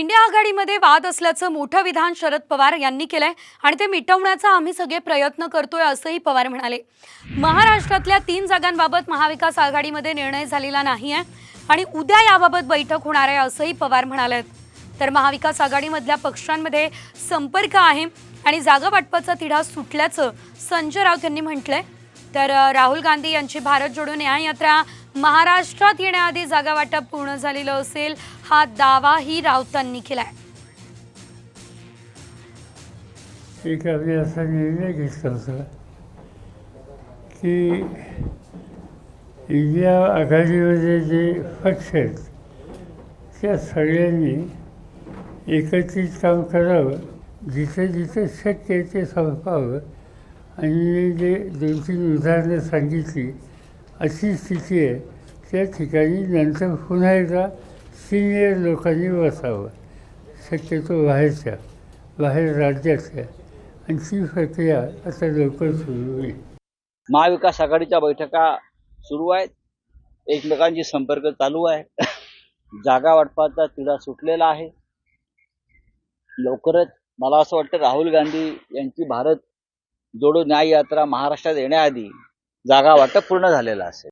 India आघाडीमध्ये वाद असल्याचं मोठं विधान शरद पवार यांनी केलंय आणि ते मिटवण्याचा आम्ही सगळे प्रयत्न करतोय असंही पवार म्हणाले. महाराष्ट्रातल्या तीन जागांबाबत महाविकास आघाडीमध्ये निर्णय झालेला नाही आहे आणि उद्या याबाबत बैठक होणार आहे असंही पवार म्हणाले तर महाविकास आघाडीमधल्या पक्षांमध्ये संपर्क आहे आणि जागा वाटपाचा तिढा सुटल्याचं संजय राऊत यांनी म्हटलंय. तर राहुल गांधी यांची भारत जोडो न्याय यात्रा महाराष्ट्रात येण्याआधी जागा वाटप पूर्ण झालेलं असेल हा दावाही राऊतांनी केलाय. एक आम्ही असा निर्णय घेतला होता की इंडिया आघाडीमध्ये जे पक्ष आहेत त्या सगळ्यांनी एकत्रित काम करावं जिथे जिथे शक्य आहे ते संपावं आणि मी जे दोन तीन उदाहरणं सांगितली अशी स्थिती आहे. त्या ठिकाणी नंतर पुन्हा एकदा सिनियर लोकांनी बसावं. शक्यतो बाहेरच्या बाहेर राज्याच्या. आणि ती प्रक्रिया आता लवकर सुरू होईल. महाविकास आघाडीच्या बैठका सुरू आहेत. एकमेकांशी संपर्क चालू आहे. जागा वाटपाचा तिढा सुटलेला आहे. लवकरच मला असं वाटतं राहुल गांधी यांची भारत जोडो न्याय यात्रा महाराष्ट्रात येण्याआधी जागा वाटप पूर्ण झालेलं असेल.